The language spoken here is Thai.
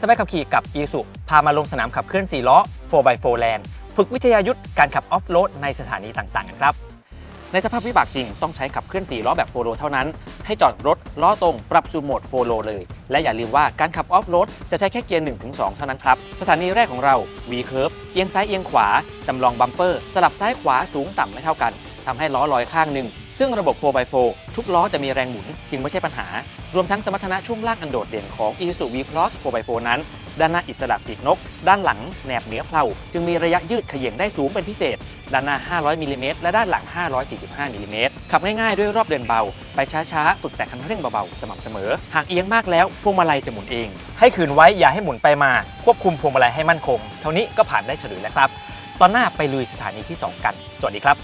สบายขับขี่กับ e s u พามาลงสนามขับเคลื่อน 4 ล้อ 4x4 Land ฝึกวิทยายุทธการขับออฟโรดในสถานีต่างๆกันครับ ในสภาพวิบากจริงต้องใช้ขับเคลื่อน 4 ล้อแบบโฟโลเท่านั้น ให้จอดรถล้อตรงปรับสู่โหมดโฟโลเลย และอย่าลืมว่าการขับออฟโรดจะใช้แค่เกียร์1-2 เท่านั้นครับ สถานีแรกของเรา V Curve เอียงซ้ายเอียงขวาจำลองบัมเปอร์ สลับซ้ายขวาสูงต่ำไม่เท่ากันทำให้ล้อลอยข้างหนึ่ง ซึ่งระบบ 4x4 ทุกล้อจะมีแรงหมุนจึงไม่ใช่ปัญหา รวมทั้งสมรรถนะช่วงล่างอันโดดเด่นของ Isuzu V-Cross 4x4 นั้น ด้านหน้าอิสระปีกนก ด้านหลังแหนบเหนือเพลาจึงมีระยะยืดเขย่งได้สูงเป็นพิเศษ ด้านหน้า 500มิลลิเมตรและด้านหลัง 545มิลลิเมตรขับง่ายๆด้วยรอบเดินเบา ไปช้าๆ ฝึกแต่คันเร่งเบาๆ สม่ำเสมอ หากเอียงมากแล้วพวงมาลัยจะหมุนเอง ให้ขืนไว้อย่าให้หมุนไปมา ควบคุมพวงมาลัยให้มั่นคง เท่านี้ก็ผ่านได้เฉลุยแล้วครับ ตอนหน้าไปลุยสถานีที่ 2 กัน สวัสดีครับ